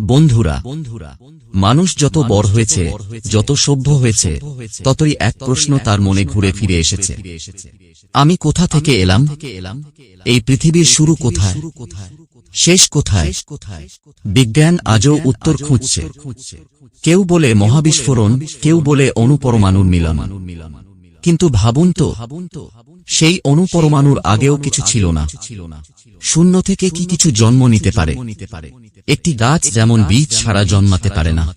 বন্ধুরা বন্ধুরা মানুষ যত বড় হয়েছে যত সভ্য হয়েছে ততই এক প্রশ্ন তার মনে ঘুরে ফিরে এসেছে। আমি কোথা থেকে এলাম? এই পৃথিবীর শুরু কোথায়? শেষ কোথায়? বিজ্ঞান আজও উত্তর খুঁজছে। কেউ বলে মহাবিস্ফোরণ কেউ বলে অনুপরমাণুর মিলন। কিন্তু ভাবুন তো সেই অনুপরমাণুর আগেও কিছু ছিল না। শূন্য থেকে কি কিছু জন্ম নিতে পারে? একটি গাছ যেমন বীজ ছাড়া জন্মাতে পারে না।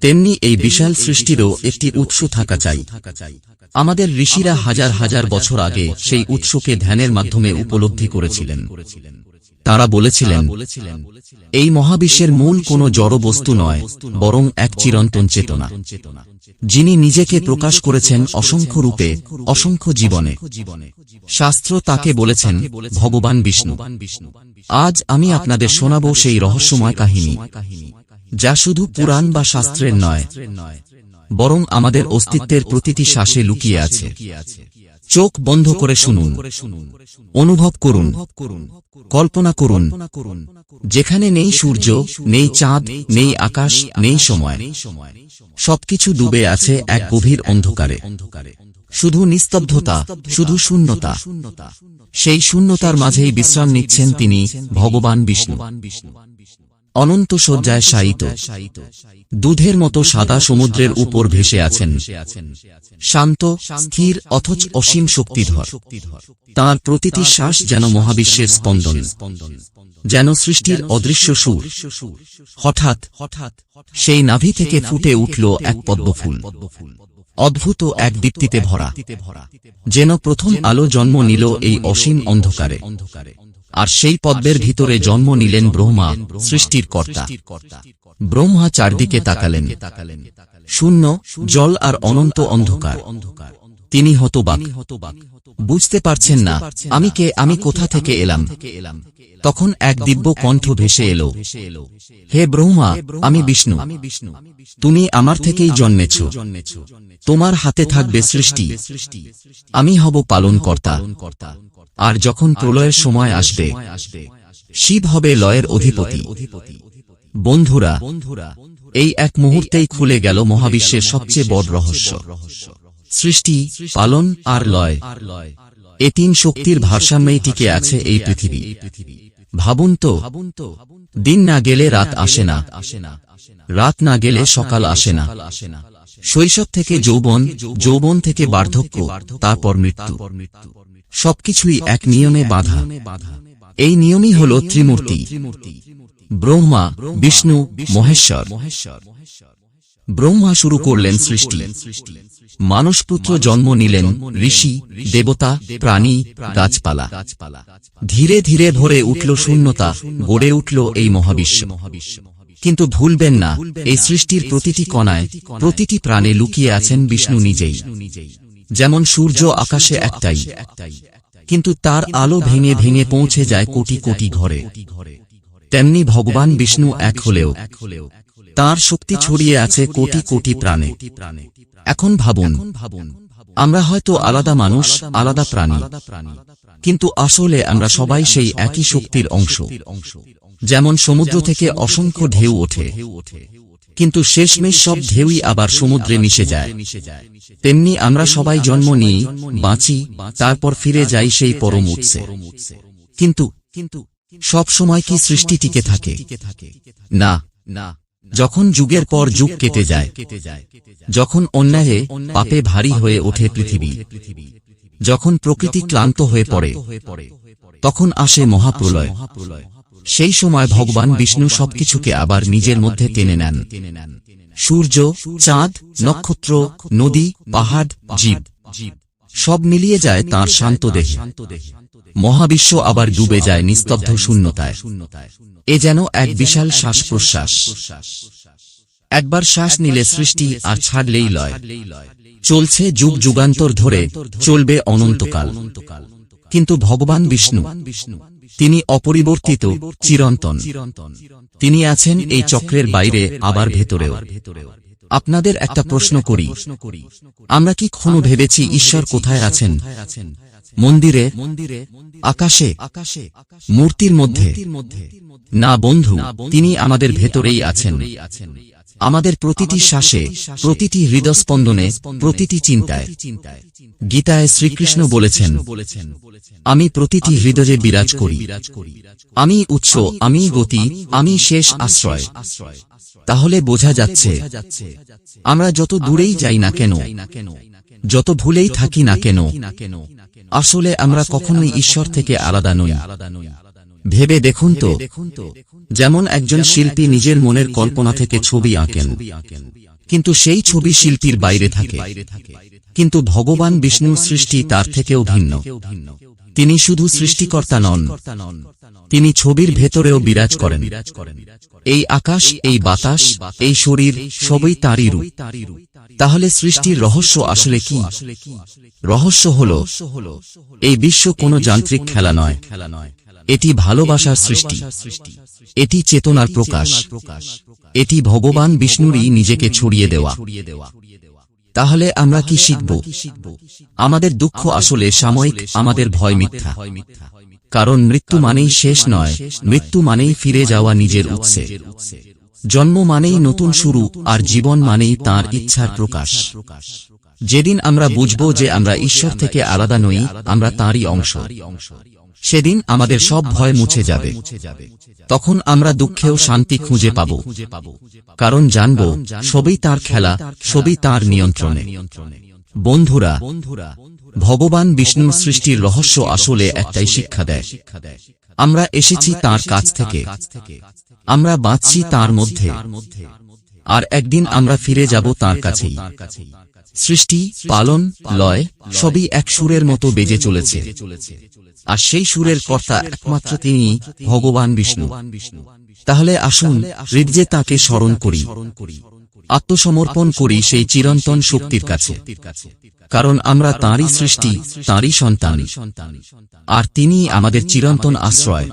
তেমনি এই বিশাল সৃষ্টিরও একটি উৎস থাকা চাই। আমাদের ঋষিরা হাজার হাজার বছর আগে সেই উৎসকে ধ্যানের মাধ্যমে উপলব্ধি করেছিলেন। তারা বলেছিলেন এই মহাবিশ্বের মূল কোন জড় বস্তু নয় বরং এক চিরন্তন চেতনা। যিনি নিজেকে প্রকাশ করেছেন অসংখ্য রূপে অসংখ্য জীবনে। শাস্ত্র তাকে বলেছেন ভগবান বিষ্ণু। আজ আমি আপনাদের শোনাব সেই রহস্যময় কাহিনী যা শুধু পুরাণ বা শাস্ত্রের নয়। বরং আমাদের অস্তিত্বের প্রতিটি শ্বাসে লুকিয়ে আছে। চোখ বন্ধ করে শুনুন। অনুভব করুন। কল্পনা করুন। যেখানে নেই সূর্য নেই চাঁদ নেই আকাশ নেই সময়। সবকিছু ডুবে আছে এক গভীর অন্ধকারে। শুধু নিস্তব্ধতা শুধু শূন্যতা। সেই শূন্যতার মাঝেই বিশ্রাম নিচ্ছেন তিনি ভগবান বিষ্ণু। অনন্ত শয্যায় শায়িত। দুধের মতো সাদা সমুদ্রের উপর ভেসে আছেন। শান্ত, স্থির, অথচ অসীম শক্তিধর। তার প্রতিটি শ্বাস যেন মহাবিশ্বের স্পন্দন, যেন সৃষ্টির অদৃশ্য সুর। হঠাৎ হঠাৎ সেই নাভি থেকে ফুটে উঠল এক পদ্মফুল। অদ্ভুত এক দীপ্তিতে ভরা, যেন প্রথম আলো জন্ম নিল এই অসীম অন্ধকারে। আর সেই পদ্মের ভিতরে জন্ম নিলেন ব্রহ্মা সৃষ্টির কর্তা। ব্রহ্মা চারদিকে তাকালেন। শূন্য জল আর অনন্ত অন্ধকার। তিনি হতবাক। বুঝতে পারছেন না, আমি কে, আমি কোথা থেকে এলাম। তখন এক দিব্য কণ্ঠ ভেসে এলো, হে ব্রহ্মা, আমি বিষ্ণু। তুমি আমার থেকেই জন্মেছ। তোমার হাতে থাকবে সৃষ্টি। আমি হব পালন কর্তা আর যখন প্রলয়ের সময় আসবে, শিব হবে লয়ের অধিপতি। বন্ধুরা, এই এক মুহূর্তেই খুলে গেল মহাবিশ্বের সবচেয়ে বড় রহস্য। সৃষ্টি, পালন আর লয়। এ তিন শক্তির ভারসাম্যেই টিকে আছে এই পৃথিবী। ভাবুন তো, দিন না গেলে রাত আসে না। রাত না গেলে সকাল আসে না। শৈশব থেকে যৌবন যৌবন থেকে বার্ধক্য, তারপর মৃত্যু। সবকিছুই এক নিয়মে বাধা। এই নিয়মই হল ত্রিমূর্তি। ব্রহ্মা, বিষ্ণু, মহেশ্বর। মহেশ্বর ব্রহ্মা শুরু করলেন সৃষ্টি। মানুষপুত্র জন্ম নিলেন ঋষি, দেবতা, প্রাণী, গাছপালা। ধীরে ধীরে ভরে উঠল শূন্যতা, গড়ে উঠল এই মহাবিশ্ব। কিন্তু ভুলবেন না, এই সৃষ্টির প্রতিটি কণায় প্রতিটি প্রাণে লুকিয়ে আছেন বিষ্ণু নিজেই। যেমন সূর্য আকাশে একটাই, কিন্তু তার আলো ভেঙে ভেঙে পৌঁছে যায় কোটি কোটি ঘরে। তেমনি ভগবান বিষ্ণু এক হলেও তার শক্তি ছড়িয়ে আছে কোটি কোটি প্রাণে। এখন ভাবুন আমরা হয়তো আলাদা মানুষ আলাদা প্রাণী। কিন্তু আসলে আমরা সবাই সেই একই শক্তির অংশ। যেমন সমুদ্র থেকে অসংখ্য ঢেউ ওঠে। কিন্তু শেষমেশ সব ঢেউই আবার সমুদ্রে মিশে যায়। তেমনি আমরা সবাই জন্ম নিই বাঁচি তারপর ফিরে যাই সেই পরম উৎসে। কিন্তু কিন্তু সব সময় কি সৃষ্টি টিকে থাকে? না। না। যখন যুগের পর যুগ কেটে যায় যখন অন্যায়ে পাপে ভারী হয়ে ওঠে পৃথিবী যখন প্রকৃতি ক্লান্ত হয়ে পড়ে তখন আসে মহাপ্রলয়। সেই সময় ভগবান বিষ্ণু সবকিছুকে আবার নিজের মধ্যে টেনে নেন। সূর্য চাঁদ নক্ষত্র নদী পাহাড় জীব সব মিলিয়ে যায় তার শান্ত দেহে। মহাবিশ্ব আবার ডুবে যায় নিস্তব্ধ শূন্যতায়। এ যেন এক বিশাল শ্বাস প্রশ্বাস একবার শ্বাস নিলে সৃষ্টি আর ছাড়লেই লয়। চলছে যুগ যুগান্তর ধরে, চলবে অনন্তকাল। কিন্তু ভগবান বিষ্ণু, তিনি অপরিবর্তিত, চিরন্তন। তিনি আছেন এই চক্রের বাইরে, আবার ভেতরেও। আপনাদের একটা প্রশ্ন করি। আমরা কি কখনো ভেবেছি ঈশ্বর কোথায় আছেন? মন্দিরে মন্দিরে আকাশে আকাশে মূর্তির মধ্যে। না বন্ধু তিনি আমাদের ভেতরেই আছেন। আমাদের প্রতিটি শ্বাসে প্রতিটি হৃদস্পন্দনে প্রতিটি চিন্তায়। গীতায় শ্রীকৃষ্ণ বলেছেন আমি প্রতিটি হৃদয়ে বিরাজ করি। আমি উৎস আমি গতি আমি শেষ আশ্রয়। তাহলে বোঝা যাচ্ছে আমরা যত দূরেই যাই না কেন যত ভুলেই থাকি না কেন আসলে আমরা কখনোই ঈশ্বর থেকে আলাদা নই। ভেবে দেখুন তো যেমন একজন শিল্পী নিজের মনের কল্পনা থেকে ছবি আঁকেন। কিন্তু সেই ছবি শিল্পীর বাইরে থাকে। কিন্তু ভগবান বিষ্ণুর সৃষ্টি তার থেকেও ভিন্ন। তিনি শুধু সৃষ্টিকর্তা নন। তিনি ছবির ভেতরেও বিরাজ করেন। এই আকাশ এই বাতাস এই শরীর সবই তাঁরই রূপ। তাহলে সৃষ্টির রহস্য আসলে কি? রহস্য হল এই বিশ্ব কোনো যান্ত্রিক খেলা নয়। খেলা নয়। এটি ভালোবাসার সৃষ্টি। এটি চেতনার প্রকাশ। এটি ভগবান বিষ্ণুরই নিজেকে ছড়িয়ে দেওয়া। তাহলে আমরা কি শিখব? আমাদের দুঃখ আসলে সাময়িক, আমাদের ভয় মিথ্যা। কারণ মৃত্যু মানেই শেষ নয়, মৃত্যু মানেই ফিরে যাওয়া নিজের উৎসে। জন্ম মানেই নতুন শুরু, আর জীবন মানেই তার ইচ্ছার প্রকাশ। যেদিন আমরা বুঝব যে আমরা ঈশ্বর থেকে আলাদা নই, আমরা তাঁরই অংশ। সেদিন আমাদের সব ভয় মুছে যাবে। তখন আমরা দুঃখেও শান্তি খুঁজে পাব। কারণ জানব সবই তার খেলা সবই তার নিয়ন্ত্রণে। বন্ধুরা ভগবান বিষ্ণুর সৃষ্টির রহস্য আসলে একটাই শিক্ষা দেয়। আমরা এসেছি তার কাছ থেকে। আমরা বাঁচছি তার মধ্যে। আর একদিন আমরা ফিরে যাব তার কাছেই। সৃষ্টি, পালন, লয়, সবই এক সুরের মতো বেজে চলেছে। আর সেই সুরের কর্তা একমাত্র তিনি, ভগবান বিষ্ণু। তাহলে আসুন হৃদয়ে তাকে স্মরণ করি। আত্মসমর্পণ করি সেই চিরন্তন শক্তির কাছে। কারণ আমরা তাঁরই সৃষ্টি, তাঁরই সন্তান। আর তিনি আমাদের চিরন্তন আশ্রয়।